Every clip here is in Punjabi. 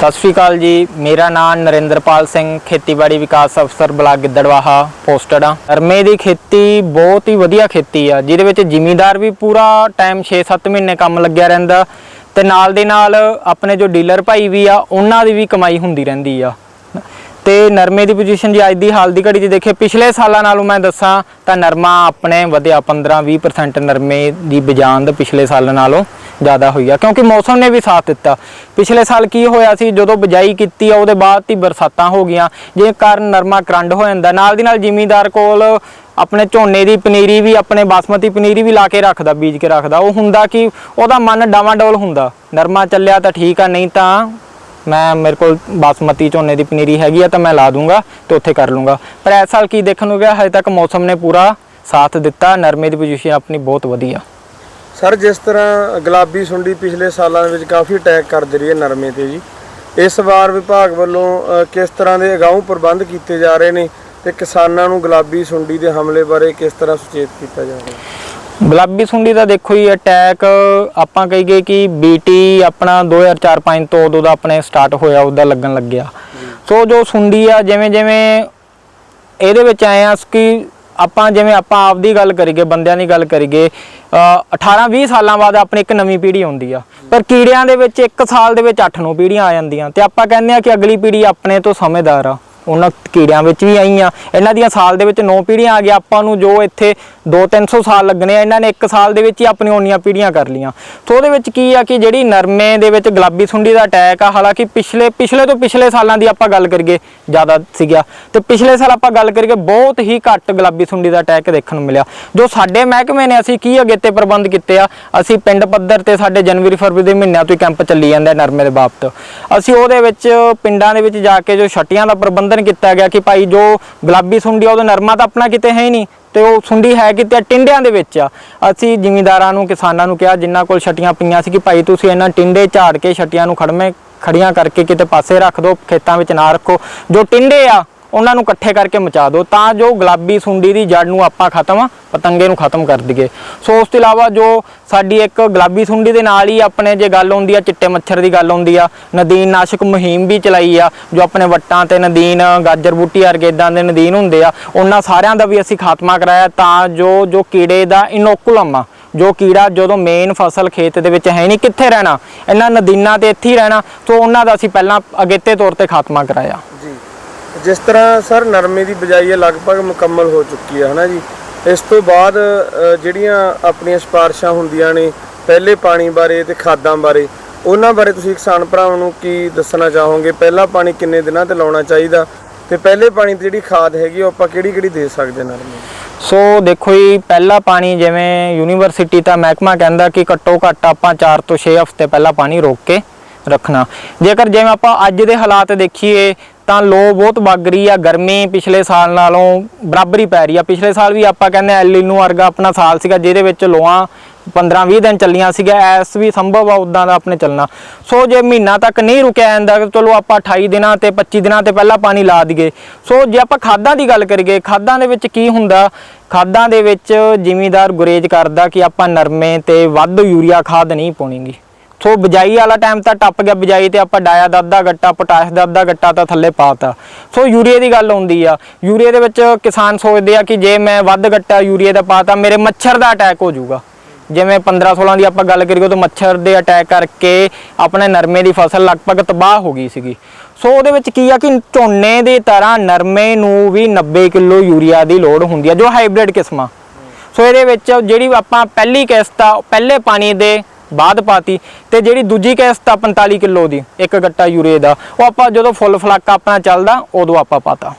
ਸਤਿ ਸ਼੍ਰੀ ਅਕਾਲ ਜੀ। ਮੇਰਾ ਨਾਮ ਨਰਿੰਦਰਪਾਲ ਸਿੰਘ, ਖੇਤੀਬਾੜੀ ਵਿਕਾਸ ਅਫਸਰ, ਬਲਾਕ ਗਿੱਦੜਵਾਹਾ, ਪੋਸਟਡ ਆ ਨਰਮੇ ਦੀ ਖੇਤੀ ਬਹੁਤ ਹੀ ਵਧੀਆ ਖੇਤੀ ਆ, ਜਿਹਦੇ ਵਿੱਚ ਜ਼ਿਮੀਂਦਾਰ ਵੀ ਪੂਰਾ ਟਾਈਮ 6-7 ਮਹੀਨੇ ਕੰਮ ਲੱਗਿਆ ਰਹਿੰਦਾ। ਤੇ ਨਾਲ ਦੇ ਨਾਲ ਆਪਣੇ ਜੋ ਡੀਲਰ ਭਾਈ ਵੀ ਆ, ਉਹਨਾਂ ਦੀ ਵੀ ਕਮਾਈ ਹੁੰਦੀ ਰਹਿੰਦੀ ਆ। ਤੇ ਨਰਮੇ ਦੀ ਪੋਜੀਸ਼ਨ ਜੇ ਅੱਜ ਦੀ ਹਾਲ ਦੀ ਘੜੀ 'ਚ ਦੇਖੇ, ਪਿਛਲੇ ਸਾਲਾਂ ਨਾਲੋਂ ਮੈਂ ਦੱਸਾਂ ਤਾਂ ਨਰਮਾ ਆਪਣੇ ਵਧਿਆ 15-20% ਨਰਮੇ ਦੀ ਬਜਾਂਦ ਪਿਛਲੇ ਸਾਲ ਨਾਲੋਂ ਜ਼ਿਆਦਾ ਹੋਈ ਆ, ਕਿਉਂਕਿ ਮੌਸਮ ਨੇ ਵੀ ਸਾਥ ਦਿੱਤਾ। ਪਿਛਲੇ ਸਾਲ ਕੀ ਹੋਇਆ ਸੀ? ਜਦੋਂ ਬਜਾਈ ਕੀਤੀ ਆ, ਉਹਦੇ ਬਾਅਦ ਹੀ ਬਰਸਾਤਾਂ ਹੋ ਗਈਆਂ। ਜੇ ਕਾਰਨ ਨਰਮਾ ਕਰੰਡ ਹੋ ਜਾਂਦਾ। ਨਾਲ ਦੀ ਨਾਲ ਜ਼ਿਮੀਂਦਾਰ ਕੋਲ ਆਪਣੇ ਝੋਨੇ ਦੀ ਪਨੀਰੀ ਵੀ, ਆਪਣੇ ਬਾਸਮਤੀ ਪਨੀਰੀ ਵੀ ਲਾ ਕੇ ਰੱਖਦਾ, ਬੀਜ ਕੇ ਰੱਖਦਾ। ਉਹ ਹੁੰਦਾ ਕਿ? ਉਹਦਾ ਮਨ ਡਾਵਾਂ ਡੋਲ ਹੁੰਦਾ। ਨਰਮਾ ਚੱਲਿਆ ਤਾਂ ਠੀਕ ਆ, ਨਹੀਂ ਤਾਂ ਮੈਂ ਮੇਰੇ ਕੋਲ ਬਾਸਮਤੀ ਝੋਨੇ ਦੀ ਪਨੀਰੀ ਹੈਗੀ ਆ ਤਾਂ ਮੈਂ ਲਾ ਦੂੰਗਾ ਤੇ ਉੱਥੇ ਕਰ ਲੂੰਗਾ। ਪਰ ਇਸ ਸਾਲ ਕੀ ਦੇਖਣ ਨੂੰ ਗਿਆ? ਹਜੇ ਤੱਕ ਮੌਸਮ ਨੇ ਪੂਰਾ ਸਾਥ ਦਿੱਤਾ। ਨਰਮੇ ਦੀ ਪੋਜੀਸ਼ਨ ਆਪਣੀ ਬਹੁਤ ਵਧੀਆ। ਸਰ, ਜਿਸ ਤਰ੍ਹਾਂ ਗੁਲਾਬੀ ਸੁੰਡੀ ਪਿਛਲੇ ਸਾਲਾਂ ਦੇ ਵਿੱਚ ਕਾਫੀ ਅਟੈਕ ਕਰਦੀ ਰਹੀ ਹੈ ਨਰਮੇ ਤੇ ਜੀ। ਇਸ ਵਾਰ ਵਿਭਾਗ ਵੱਲੋਂ ਕਿਸ ਤਰ੍ਹਾਂ ਦੇ ਅਗਾਊਂ ਪ੍ਰਬੰਧ ਕੀਤੇ ਜਾ ਰਹੇ ਨੇ ਤੇ ਕਿਸਾਨਾਂ ਨੂੰ ਗੁਲਾਬੀ ਸੁੰਡੀ ਦੇ ਹਮਲੇ ਬਾਰੇ ਕਿਸ ਤਰ੍ਹਾਂ ਸੁਚੇਤ ਕੀਤਾ ਜਾ ਰਿਹਾ ਹੈ? ਗੁਲਾਬੀ ਸੁੰਡੀ ਦਾ ਦੇਖੋ ਜੀ ਅਟੈਕ ਆਪਾਂ ਕਹੀਏ ਕਿ ਬੀਟੀ ਆਪਣਾ 2004-5 ਤੋਂ ਉਦੋਂ ਦਾ ਆਪਣੇ ਸਟਾਰਟ ਹੋਇਆ ਉਹਦਾ ਲੱਗਣ ਲੱਗਿਆ। ਸੋ ਜੋ ਸੁੰਡੀ ਆ, ਜਿਵੇਂ ਜਿਵੇਂ ਇਹਦੇ ਵਿੱਚ ਆਏ ਆ ਕਿ ਆਪਾਂ ਜਿਵੇਂ ਆਪਾਂ ਆਪ ਦੀ ਗੱਲ ਕਰੀਏ, ਬੰਦਿਆਂ ਦੀ ਗੱਲ ਕਰੀਏ 18-20 ਸਾਲਾਂ ਬਾਅਦ ਆਪਣੀ ਇੱਕ ਨਵੀਂ ਪੀੜ੍ਹੀ ਆਉਂਦੀ ਆ। ਪਰ ਕੀੜਿਆਂ ਦੇ ਵਿੱਚ ਇੱਕ ਸਾਲ ਦੇ ਵਿੱਚ 8-9 ਪੀੜ੍ਹੀਆਂ ਆ ਜਾਂਦੀਆਂ ਤੇ ਆਪਾਂ ਕਹਿੰਦੇ ਆ ਕਿ ਅਗਲੀ ਪੀੜ੍ਹੀ ਆਪਣੇ ਤੋਂ ਸਮਝਦਾਰ ਆ। ਉਹਨਾਂ ਕੀੜਿਆਂ ਵਿੱਚ ਵੀ ਆਈ ਆ ਇਹਨਾਂ ਦੀਆਂ ਸਾਲ ਦੇ ਵਿੱਚ 9 ਪੀੜ੍ਹੀਆਂ ਆ ਗਿਆ ਆਪਾਂ ਨੂੰ ਜੋ ਇੱਥੇ 2-300 ਸਾਲ ਲੱਗਣੇ ਆ, ਇਹਨਾਂ ਨੇ ਇੱਕ ਸਾਲ ਦੇ ਵਿੱਚ ਹੀ ਆਪਣੀ ਓਨੀਆਂ ਪੀੜ੍ਹੀਆਂ ਕਰ ਲੀਆਂ ਸੋ ਉਹਦੇ ਵਿੱਚ ਕੀ ਆ ਕਿ ਜਿਹੜੀ ਨਰਮੇ ਦੇ ਵਿੱਚ ਗੁਲਾਬੀ ਸੁੰਡੀ ਦਾ ਅਟੈਕ ਆ, ਹਾਲਾਂਕਿ ਪਿਛਲੇ ਪਿਛਲੇ ਤੋਂ ਪਿਛਲੇ ਸਾਲਾਂ ਦੀ ਆਪਾਂ ਗੱਲ ਕਰੀਏ ਜ਼ਿਆਦਾ ਸੀਗਾ ਤੇ ਪਿਛਲੇ ਸਾਲ ਆਪਾਂ ਗੱਲ ਕਰੀਏ ਬਹੁਤ ਹੀ ਘੱਟ ਗੁਲਾਬੀ ਸੁੰਡੀ ਦਾ ਅਟੈਕ ਦੇਖਣ ਨੂੰ ਮਿਲਿਆ। ਜੋ ਸਾਡੇ ਮਹਿਕਮੇ ਨੇ ਅਸੀਂ ਕੀ ਅਗੇਤੇ ਪ੍ਰਬੰਧ ਕੀਤੇ ਆ ਅਸੀਂ ਪਿੰਡ ਪੱਧਰ ਤੇ ਸਾਡੇ ਜਨਵਰੀ ਫਰਵਰੀ ਦੇ ਮਹੀਨਿਆਂ ਤੋਂ ਹੀ ਕੈਂਪ ਚੱਲੀ ਜਾਂਦਾ ਨਰਮੇ ਦੇ ਬਾਬਤ। ਅਸੀਂ ਉਹਦੇ ਵਿੱਚ ਪਿੰਡਾਂ ਦੇ ਵਿੱਚ ਜਾ ਕੇ ਜੋ ਛਟੀਆਂ ਦਾ ਪ੍ਰਬੰਧਨ ਕੀਤਾ ਗਿਆ ਕਿ ਭਾਈ ਜੋ ਗੁਲਾਬੀ ਸੁੰਡੀ ਉਹਦਾ ਨਰਮਾ ਤਾਂ ਆਪਣਾ ਕਿਤੇ ਹੈ ਹੀ ਨਹੀਂ। ਤੇ ਉਹ ਸੁੰਡੀ ਹੈ ਕਿਤੇ ਆ, ਟਿੰਡਿਆਂ ਦੇ ਵਿੱਚ ਆ। ਅਸੀਂ ਜ਼ਿਮੀਂਦਾਰਾਂ ਨੂੰ ਕਿਸਾਨਾਂ ਨੂੰ ਕਿਹਾ ਜਿਨ੍ਹਾਂ ਕੋਲ ਛਟੀਆਂ ਪਈਆਂ ਸੀ ਕਿ ਭਾਈ ਤੁਸੀਂ ਇਹਨਾਂ ਟਿੰਡੇ ਝਾੜ ਕੇ ਛਟੀਆਂ ਨੂੰ ਖੜਮੇ ਖੜੀਆਂ ਕਰਕੇ ਕਿਤੇ ਪਾਸੇ ਰੱਖ ਦਿਓ ਖੇਤਾਂ ਵਿੱਚ ਨਾ ਰੱਖੋ। ਜੋ ਟਿੰਡੇ ਆ, ਉਹਨਾਂ ਨੂੰ ਇਕੱਠੇ ਕਰਕੇ ਮਚਾ ਦਿਓ ਤਾਂ ਜੋ ਗੁਲਾਬੀ ਸੁੰਡੀ ਦੀ ਜੜ ਨੂੰ ਆਪਾਂ ਖਤਮ, ਪਤੰਗੇ ਨੂੰ ਖਤਮ ਕਰ ਦਈਏ। ਸੋ ਉਸ ਤੋਂ ਇਲਾਵਾ ਜੋ ਸਾਡੀ ਇੱਕ ਗੁਲਾਬੀ ਸੁੰਡੀ ਦੇ ਨਾਲ ਹੀ ਆਪਣੇ ਜੇ ਗੱਲ ਹੁੰਦੀ ਆ, ਚਿੱਟੇ ਮੱਛਰ ਦੀ ਗੱਲ ਹੁੰਦੀ ਆ, ਨਦੀਨ ਨਾਸ਼ਕ ਮੁਹਿੰਮ ਵੀ ਚਲਾਈ ਆ, ਜੋ ਆਪਣੇ ਵੱਟਾਂ ਤੇ ਨਦੀਨ, ਗਾਜਰ ਬੂਟੀ ਵਰਗੇ ਇਦਾਂ ਦੇ ਨਦੀਨ ਹੁੰਦੇ ਆ, ਉਹਨਾਂ ਸਾਰਿਆਂ ਦਾ ਵੀ ਅਸੀਂ ਖਾਤਮਾ ਕਰਾਇਆ ਤਾਂ ਜੋ ਜੋ ਕੀੜੇ ਦਾ ਇਨੋਕੂਲਮ ਆ ਜੋ ਕੀੜਾ ਜਦੋਂ ਮੇਨ ਫਸਲ ਖੇਤ ਦੇ ਵਿੱਚ ਹੈ ਨਹੀਂ, ਕਿੱਥੇ ਰਹਿਣਾ? ਇਹਨਾਂ ਨਦੀਨਾਂ ਤੇ ਇੱਥੇ ਹੀ ਰਹਿਣਾ, ਸੋ ਉਹਨਾਂ ਦਾ ਅਸੀਂ ਪਹਿਲਾਂ ਅਗੇਤੇ ਤੌਰ ਤੇ ਖਾਤਮਾ ਕਰਾਇਆ। ਜੀ। ਜਿਸ ਤਰ੍ਹਾਂ ਸਰ ਨਰਮੇ ਦੀ ਬਜਾਈ ਲਗਭਗ ਮੁਕੰਮਲ ਹੋ ਚੁੱਕੀ ਹੈ ਹਨਾ ਜੀ? ਇਸ ਤੋਂ ਬਾਅਦ ਜਿਹੜੀਆਂ ਆਪਣੀਆਂ ਸਿਫਾਰਿਸ਼ਾਂ ਹੁੰਦੀਆਂ ਨੇ, ਪਹਿਲੇ ਪਾਣੀ ਬਾਰੇ ਤੇ ਖਾਦਾਂ ਬਾਰੇ, ਉਹਨਾਂ ਬਾਰੇ ਤੁਸੀਂ ਕਿਸਾਨ ਭਰਾਵਾਂ ਨੂੰ ਕੀ ਦੱਸਣਾ ਚਾਹੋਗੇ? ਪਹਿਲਾ ਪਾਣੀ ਕਿੰਨੇ ਦਿਨਾਂ ਤੇ ਲਾਉਣਾ ਚਾਹੀਦਾ? ਤੇ ਪਹਿਲੇ ਪਾਣੀ ਦੀ ਜਿਹੜੀ ਖਾਦ ਹੈਗੀ, ਉਹ ਆਪਾਂ ਕਿਹੜੀ ਕਿਹੜੀ ਦੇ ਸਕਦੇ ਨਰਮੇ ਸੋ ਦੇਖੋ ਜੀ, ਪਹਿਲਾ ਪਾਣੀ ਜਿਵੇਂ ਯੂਨੀਵਰਸਿਟੀ ਤਾਂ ਮਹਿਕਮਾ ਕਹਿੰਦਾ ਕਿ ਘੱਟੋ ਘੱਟ ਆਪਾਂ 4 ਤੋਂ 6 ਹਫ਼ਤੇ ਪਹਿਲਾਂ ਪਾਣੀ ਰੋਕ ਕੇ ਰੱਖਣਾ। ਜੇਕਰ ਜਿਵੇਂ ਆਪਾਂ ਅੱਜ ਦੇ ਹਾਲਾਤ ਦੇਖੀਏ, ਤਾਂ ਲੋ ਬਹੁਤ ਵੱਗ ਰਹੀ ਆ ਗਰਮੀ ਪਿਛਲੇ ਸਾਲ ਨਾਲੋਂ, ਬਰਾਬਰ ਹੀ ਪੈ ਰਹੀ ਆ। ਪਿਛਲੇ ਸਾਲ ਵੀ ਆਪਾਂ ਕਹਿੰਦੇ ਐਲੀਨੋ ਵਰਗਾ ਆਪਣਾ ਸਾਲ ਸੀਗਾ, ਜਿਹਦੇ ਵਿੱਚ ਲੋਆਂ 15-20 ਦਿਨ ਚੱਲੀਆਂ ਸੀਗਾ ਐਸ ਵੀ ਸੰਭਵ ਆ ਉਦਾਂ ਦਾ ਆਪਣੇ ਚੱਲਣਾ। ਸੋ ਜੇ ਮਹੀਨਾ ਤੱਕ ਨਹੀਂ ਰੁਕਿਆ ਜਾਂਦਾ, ਚਲੋ ਆਪਾਂ 28 ਦਿਨਾਂ ਤੇ 25 ਦਿਨਾਂ ਤੇ ਪਹਿਲਾਂ ਪਾਣੀ ਲਾ ਦਈਏ। ਸੋ ਜੇ ਆਪਾਂ ਖਾਦਾਂ ਦੀ ਗੱਲ ਕਰੀਏ, ਖਾਦਾਂ ਦੇ ਵਿੱਚ ਕੀ ਹੁੰਦਾ? ਖਾਦਾਂ ਦੇ ਵਿੱਚ ਜ਼ਿਮੀਦਾਰ ਗੁਰੇਜ ਕਰਦਾ ਕਿ ਆਪਾਂ ਨਰਮੇ ਤੇ ਵੱਧ ਯੂਰੀਆ ਖਾਦ ਨਹੀਂ ਪਾਉਣੀਗੀ ਸੋ ਬਿਜਾਈ ਵਾਲਾ ਟਾਈਮ ਤਾਂ ਟੱਪ ਗਿਆ, ਬਿਜਾਈ ਤੇ ਆਪਾਂ ਡਾਇਆ ਦਾ ਅੱਧਾ ਗੱਟਾ, ਪੋਟਾਸ਼ ਦਾ ਅੱਧਾ ਗੱਟਾ ਤਾਂ ਥੱਲੇ ਪਾਤਾ। ਸੋ ਯੂਰੀਏ ਦੀ ਗੱਲ ਹੁੰਦੀ ਆ, ਯੂਰੀਏ ਦੇ ਵਿੱਚ ਕਿਸਾਨ ਸੋਚਦੇ ਆ ਕਿ ਜੇ ਮੈਂ ਵੱਧ ਗੱਟਾ ਯੂਰੀਏ ਦਾ ਪਾਤਾ, ਮੇਰੇ ਮੱਛਰ ਦਾ ਅਟੈਕ ਹੋ ਜਾਊਗਾ। ਜਿਵੇਂ 15 16 ਦੀ ਆਪਾਂ ਗੱਲ ਕਰੀਏ ਤਾਂ ਮੱਛਰ ਦੇ ਅਟੈਕ ਕਰਕੇ ਆਪਣੇ ਨਰਮੇ ਦੀ ਫਸਲ ਲਗਭਗ ਤਬਾਹ ਹੋ ਗਈ ਸੀਗੀ। ਸੋ ਉਹਦੇ ਵਿੱਚ ਕੀ ਆ ਕਿ ਝੋਨੇ ਦੀ ਤਰ੍ਹਾਂ ਨਰਮੇ ਨੂੰ ਵੀ 90 ਕਿਲੋ ਯੂਰੀਆ ਦੀ ਲੋੜ ਹੁੰਦੀ ਆ, ਜੋ ਹਾਈਬ੍ਰਿਡ ਕਿਸਮਾਂ। ਸੋ ਇਹਦੇ ਵਿੱਚ ਜਿਹੜੀ ਆਪਾਂ ਪਹਿਲੀ ਕਿਸ਼ਤ ਆ ਪਹਿਲੇ ਪਾਣੀ ਦੇ ਬਾਅਦ ਪਾਤੀ ਤੇ ਜਿਹੜੀ ਦੂਜੀ ਕਿਸ਼ਤ ਆ 45 ਕਿਲੋ ਦੀ, ਇੱਕ ਗੱਟਾ ਯੂਰੀਏ ਦਾ, ਉਹ ਆਪਾਂ ਜਦੋਂ ਫੁੱਲ ਫਲਾਕਾ ਆਪਣਾ ਚੱਲਦਾ, ਉਦੋਂ ਆਪਾਂ ਪਾਤਾ।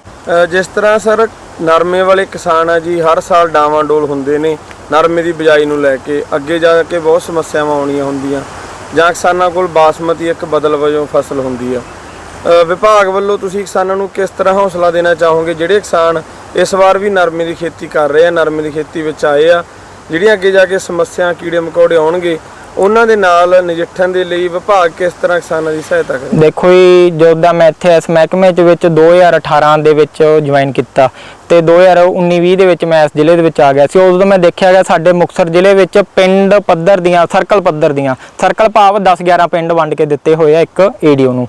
ਜਿਸ ਤਰ੍ਹਾਂ ਸਰ ਨਰਮੇ ਵਾਲੇ ਕਿਸਾਨ ਆ ਜੀ, ਹਰ ਸਾਲ ਡਾਵਾਂ ਡੋਲ ਹੁੰਦੇ ਨੇ, ਨਰਮੇ ਦੀ ਬਿਜਾਈ ਨੂੰ ਲੈ ਕੇ, ਅੱਗੇ ਜਾ ਕੇ ਬਹੁਤ ਸਮੱਸਿਆਵਾਂ ਆਉਣੀਆਂ ਹੁੰਦੀਆਂ, ਜਾਂ ਕਿਸਾਨਾਂ ਕੋਲ ਬਾਸਮਤੀ ਇੱਕ ਬਦਲ ਵਜੋਂ ਫਸਲ ਹੁੰਦੀ ਆ। ਵਿਭਾਗ ਵੱਲੋਂ ਤੁਸੀਂ ਕਿਸਾਨਾਂ ਨੂੰ ਕਿਸ ਤਰ੍ਹਾਂ ਹੌਸਲਾ ਦੇਣਾ ਚਾਹੋਗੇ? ਜਿਹੜੇ ਕਿਸਾਨ ਇਸ ਵਾਰ ਵੀ ਨਰਮੇ ਦੀ ਖੇਤੀ ਕਰ ਰਹੇ ਆ, ਨਰਮੇ ਦੀ ਖੇਤੀ ਵਿੱਚ ਆਏ ਆ, ਜਿਹੜੀਆਂ ਅੱਗੇ ਜਾ ਕੇ ਸਮੱਸਿਆ ਕੀੜੇ ਮਕੌੜੇ ਆਉਣਗੇ ਉਹਨਾਂ ਦੇ ਨਾਲ ਨਜਿੱਠਣ ਦੇ ਲਈ ਵਿਭਾਗ ਕਿਸ ਤਰ੍ਹਾਂ ਕਿਸਾਨਾਂ ਦੀ ਸਹਾਇਤਾ ਕਰੇ? ਦੇਖੋ ਜੀ, ਜਦੋਂ ਮੈਂ ਇੱਥੇ ਇਸ ਮਹਿਕਮੇ ਚ ਵਿੱਚ 2018 ਦੇ ਵਿੱਚ ਜੁਆਇਨ ਕੀਤਾ ਤੇ 2019-20 ਦੇ ਵਿੱਚ ਮੈਂ ਇਸ ਜ਼ਿਲ੍ਹੇ ਦੇ ਵਿੱਚ ਆ ਗਿਆ ਸੀ, ਉਦੋਂ ਮੈਂ ਦੇਖਿਆ ਗਿਆ ਸਾਡੇ ਮੁਕਤਸਰ ਜ਼ਿਲ੍ਹੇ ਵਿੱਚ ਪਿੰਡ ਪੱਧਰ ਦੀਆਂ ਸਰਕਲ ਪੱਧਰ ਦੀਆਂ ਸਰਕਲ ਭਾਵ 10-11 ਪਿੰਡ ਵੰਡ ਕੇ ਦਿੱਤੇ ਹੋਏ ਆ ਇੱਕ ਏਡੀਓ ਨੂੰ।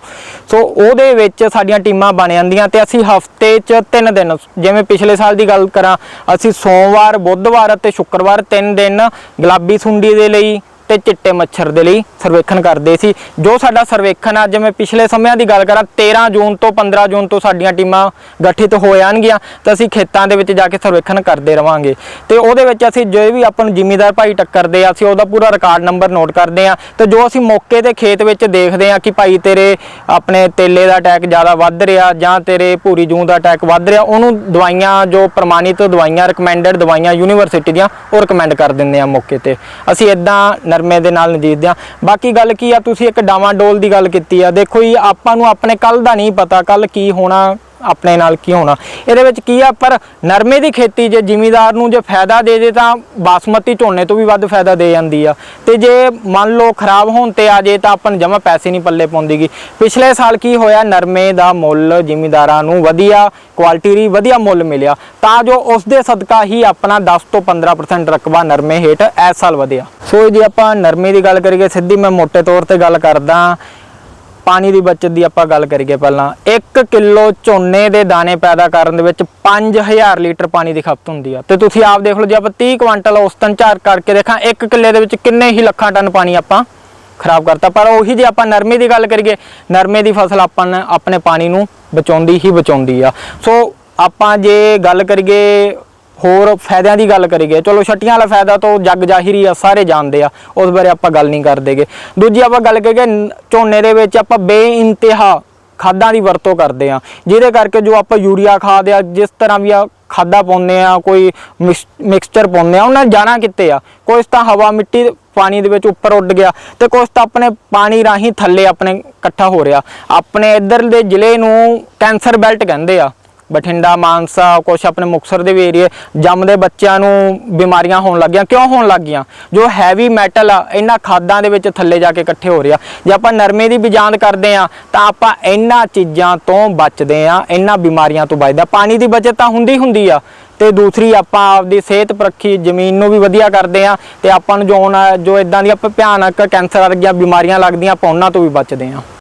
ਸੋ ਉਹਦੇ ਵਿੱਚ ਸਾਡੀਆਂ ਟੀਮਾਂ ਬਣ ਜਾਂਦੀਆਂ ਤੇ ਅਸੀਂ ਹਫ਼ਤੇ 'ਚ 3 ਦਿਨ, ਜਿਵੇਂ ਪਿਛਲੇ ਸਾਲ ਦੀ ਗੱਲ ਕਰਾਂ, ਅਸੀਂ ਸੋਮਵਾਰ, ਬੁੱਧਵਾਰ ਅਤੇ ਸ਼ੁੱਕਰਵਾਰ 3 ਦਿਨ ਗੁਲਾਬੀ ਸੁੰਡੀ ਦੇ ਲਈ ਤੇ ਚਿੱਟੇ ਮੱਛਰ ਦੇ ਲਈ ਸਰਵੇਖਣ ਕਰਦੇ ਸੀ। ਜੋ ਸਾਡਾ ਸਰਵੇਖਣ ਅੱਜ ਮੈਂ ਪਿਛਲੇ ਸਮਿਆਂ ਦੀ ਗੱਲ ਕਰਾਂ 13 ਜੂਨ ਤੋਂ 15 ਜੂਨ ਤੋਂ ਸਾਡੀਆਂ ਟੀਮਾਂ ਗਠਿਤ ਹੋ ਜਾਣਗੀਆਂ, ਤਾਂ ਅਸੀਂ ਖੇਤਾਂ ਦੇ ਵਿੱਚ ਜਾ ਕੇ ਸਰਵੇਖਣ ਕਰਦੇ ਰਵਾਂਗੇ। ਤੇ ਉਹਦੇ ਵਿੱਚ ਅਸੀਂ ਜੋ ਵੀ ਆਪਾਂ ਨੂੰ ਜ਼ਿਮੀਦਾਰ ਭਾਈ ਟੱਕਰਦੇ ਆ, ਅਸੀਂ ਉਹਦਾ ਪੂਰਾ ਰਿਕਾਰਡ ਨੰਬਰ ਨੋਟ ਕਰਦੇ ਆ, ਤੇ ਜੋ ਅਸੀਂ ਮੌਕੇ ਤੇ ਖੇਤ ਵਿੱਚ ਦੇਖਦੇ ਆ ਕਿ ਭਾਈ ਤੇਰੇ ਆਪਣੇ ਤੇਲੇ ਦਾ ਅਟੈਕ ਜ਼ਿਆਦਾ ਵੱਧ ਰਿਹਾ ਜਾਂ ਤੇਰੇ ਭੂਰੀ ਜੂਨ ਦਾ ਅਟੈਕ ਵੱਧ ਰਿਹਾ, ਉਹਨੂੰ ਦਵਾਈਆਂ, ਜੋ ਪ੍ਰਮਾਣਿਤ ਦਵਾਈਆਂ ਰეკਮੈਂਡਡ ਦਵਾਈਆਂ ਯੂਨੀਵਰਸਿਟੀ ਦੀਆਂ, ਉਹ ਰਿਕਮੈਂਡ ਕਰ ਦਿੰਦੇ ਆ ਮੌਕੇ ਤੇ। ਅਸੀਂ ਇਦਾਂ ਨਰਮੇ ਦੇ ਨਾਲ ਨਜੀਠਦੇ ਆ ਬਾਕੀ ਗੱਲ ਕੀ ਆ, ਤੁਸੀਂ ਇੱਕ ਡਾਵਾਂ ਡੋਲ ਦੀ ਗੱਲ ਕੀਤੀ ਆ। ਦੇਖੋ ਜੀ, ਆਪਾਂ ਨੂੰ ਆਪਣੇ ਕੱਲ ਦਾ ਨਹੀਂ ਪਤਾ ਕੱਲ ਕੀ ਹੋਣਾ, ਆਪਣੇ ਨਾਲ ਕੀ ਹੋਣਾ। ਇਹਦੇ ਵਿੱਚ ਕੀ ਆ, ਪਰ ਨਰਮੇ ਦੀ ਖੇਤੀ ਜੇ ਜ਼ਿਮੀਦਾਰ ਨੂੰ ਜੇ ਫਾਇਦਾ ਦੇ ਦੇ ਤਾਂ ਬਾਸਮਤੀ ਝੋਨੇ ਤੋਂ ਵੀ ਵੱਧ ਫਾਇਦਾ ਦੇ ਜਾਂਦੀ ਆ। ਤੇ ਜੇ ਮੰਨ ਲਓ ਖਰਾਬ ਹੋਣ ਤੇ ਆ ਜੇ ਤਾਂ ਆਪਾਂ ਨੂੰ ਜਮਾ ਪੈਸੇ ਨਹੀਂ ਪੱਲੇ ਪਾਉਂਦੀਗੀ ਪਿਛਲੇ ਸਾਲ ਕੀ ਹੋਇਆ, ਨਰਮੇ ਦਾ ਮੁੱਲ ਜ਼ਿਮੀਦਾਰਾਂ ਨੂੰ ਵਧੀਆ, ਕੁਆਲਿਟੀ ਦੀ ਵਧੀਆ ਮੁੱਲ ਮਿਲਿਆ। ਤਾਂ ਜੋ ਉਸ ਦੇ ਸਦਕਾ ਹੀ ਆਪਣਾ 10 ਤੋਂ 15% ਰਕਬਾ ਨਰਮੇ ਹੇਠ ਇਸ ਸਾਲ ਵਧਿਆ। ਸੋ ਜੇ ਆਪਾਂ ਨਰਮੇ ਦੀ ਗੱਲ ਕਰੀਏ, ਸਿੱਧੀ ਮੈਂ ਮੋٹے ਤੌਰ ਤੇ ਗੱਲ ਕਰਦਾ। ਪਾਣੀ ਦੀ ਬਚਤ ਦੀ ਆਪਾਂ ਗੱਲ ਕਰੀਏ ਪਹਿਲਾਂ। 1 ਕਿਲੋ ਝੋਨੇ ਦੇ ਦਾਣੇ ਪੈਦਾ ਕਰਨ ਦੇ ਵਿੱਚ 5000 ਲੀਟਰ ਪਾਣੀ ਦੀ ਖਪਤ ਹੁੰਦੀ ਆ। ਤੇ ਤੁਸੀਂ ਆਪ ਦੇਖ ਲਓ, ਜੇ ਆਪਾਂ 30 ਕੁਇੰਟਲ ਔਸਤਨ ਝਾੜ ਕਰਕੇ ਦੇਖਾਂ 1 ਕਿੱਲੇ ਦੇ ਵਿੱਚ ਕਿੰਨੇ ਹੀ ਲੱਖਾਂ ਟਨ ਪਾਣੀ ਆਪਾਂ ਖਰਾਬ ਕਰਤਾ। ਪਰ ਉਹੀ ਜੇ ਆਪਾਂ ਨਰਮੇ ਦੀ ਗੱਲ ਕਰੀਏ, ਨਰਮੇ ਦੀ ਫਸਲ ਆਪਾਂ ਆਪਣੇ ਪਾਣੀ ਨੂੰ ਬਚਾਉਂਦੀ ਹੀ ਬਚਾਉਂਦੀ ਆ। ਸੋ ਆਪਾਂ ਜੇ ਗੱਲ ਕਰੀਏ ਹੋਰ ਫਾਇਦਿਆਂ ਦੀ ਗੱਲ ਕਰੀਏ, ਚਲੋ ਛੱਟੀਆਂ ਵਾਲਾ ਫਾਇਦਾ ਤਾਂ ਜੱਗ ਜ਼ਾਹਿਰੀ ਆ, ਸਾਰੇ ਜਾਣਦੇ ਆ, ਉਸ ਬਾਰੇ ਆਪਾਂ ਗੱਲ ਨਹੀਂ ਕਰਦੇਗੇ। ਦੂਜੀ ਆਪਾਂ ਗੱਲ ਕਰੀਏ ਝੋਨੇ ਦੇ ਵਿੱਚ ਆਪਾਂ ਬੇਇੰਤਹਾ ਖਾਦਾਂ ਦੀ ਵਰਤੋਂ ਕਰਦੇ ਆ, ਜਿਹਦੇ ਕਰਕੇ ਜੋ ਆਪਾਂ ਯੂਰੀਆ ਖਾਦ ਆ, ਜਿਸ ਤਰ੍ਹਾਂ ਵੀ ਆ ਖਾਦਾਂ ਪਾਉਂਦੇ ਆ, ਕੋਈ ਮਿਕਸਚਰ ਪਾਉਂਦੇ ਆ, ਉਹਨਾਂ ਨੇ ਜਾਣਾ ਕਿੱਥੇ ਆ? ਕੁਛ ਤਾਂ ਹਵਾ, ਮਿੱਟੀ, ਪਾਣੀ ਦੇ ਵਿੱਚ ਉੱਪਰ ਉੱਡ ਗਿਆ ਤੇ ਕੁਛ ਤਾਂ ਆਪਣੇ ਪਾਣੀ ਰਾਹੀਂ ਥੱਲੇ ਆਪਣੇ ਇਕੱਠਾ ਹੋ ਰਿਹਾ। ਆਪਣੇ ਇੱਧਰ ਦੇ ਜ਼ਿਲ੍ਹੇ ਨੂੰ ਕੈਂਸਰ ਬੈਲਟ ਕਹਿੰਦੇ ਆ। ਬਠਿੰਡਾ, ਮਾਨਸਾ, ਕੁਛ ਆਪਣੇ ਮੁਕਤਸਰ ਦੇ ਵੀ ਏਰੀਏ ਜੰਮਦੇ ਬੱਚਿਆਂ ਨੂੰ ਬਿਮਾਰੀਆਂ ਹੋਣ ਲੱਗੀਆਂ। ਕਿਉਂ ਹੋਣ ਲੱਗੀਆਂ? ਜੋ ਹੈਵੀ ਮੈਟਲ ਆ, ਇਹਨਾਂ ਖਾਦਾਂ ਦੇ ਵਿੱਚ ਥੱਲੇ ਜਾ ਕੇ ਇਕੱਠੇ ਹੋ ਰਿਹਾ ਜੇ ਆਪਾਂ ਨਰਮੇ ਦੀ ਬਿਜਾਂਦ ਕਰਦੇ ਆ, ਤਾਂ ਆਪਾਂ ਇਹਨਾਂ ਚੀਜ਼ਾਂ ਤੋਂ ਬਚਦੇ ਆ, ਇਹਨਾਂ ਬਿਮਾਰੀਆਂ ਤੋਂ ਬਚਦੇ ਆ। ਪਾਣੀ ਦੀ ਬਚਤ ਤਾਂ ਹੁੰਦੀ ਹੁੰਦੀ ਆ। ਤੇ ਦੂਸਰੀ, ਆਪਾਂ ਆਪਦੀ ਸਿਹਤ ਪਰਖੀ, ਜ਼ਮੀਨ ਨੂੰ ਵੀ ਵਧੀਆ ਕਰਦੇ ਆ, ਤੇ ਆਪਾਂ ਨੂੰ ਜੋ ਹੁਣ ਜੋ ਇਦਾਂ ਆਪਾਂ ਭਿਆਨਕ ਕੈਂਸਰ ਵਰਗੀਆਂ ਬਿਮਾਰੀਆਂ ਲੱਗਦੀਆਂ, ਆਪਾਂ ਉਹਨਾਂ ਤੋਂ ਵੀ ਬਚਦੇ ਆ।